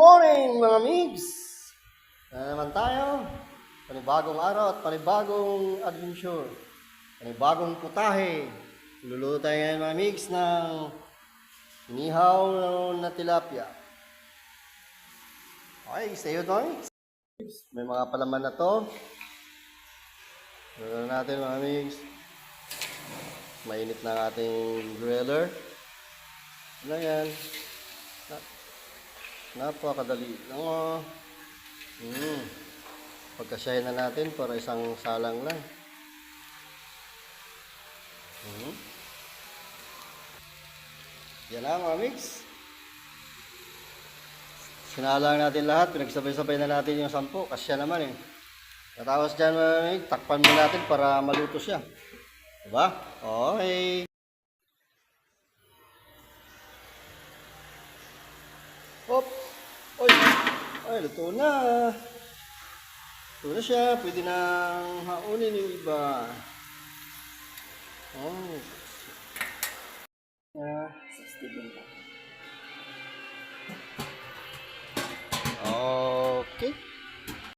Morning mga migs! Na naman tayo. Panibagong araw at panibagong adventure. Panibagong putahe. Luluto tayo ngayon mga migs ng inihaw na tilapia. Okay, with mga migs. May mga palaman na to. Luluto natin mga migs. Mainit na ating griller. Ano yan? Na- Napakadali lang oh. Hmm. Pagkasyahin na natin para isang salang lang. Hmm. Yan na mga mix. Sinalang natin lahat, pinagsabay-sabay na natin yung sampo. Kasya naman eh. Natapos dyan mga mix, takpan mo natin para maluto siya. Diba? Okay. Hop. Oy. Ay, luto na. Luto na siya. Pwede nang haunin yung iba. Oh. Yeah, 60 din Okay.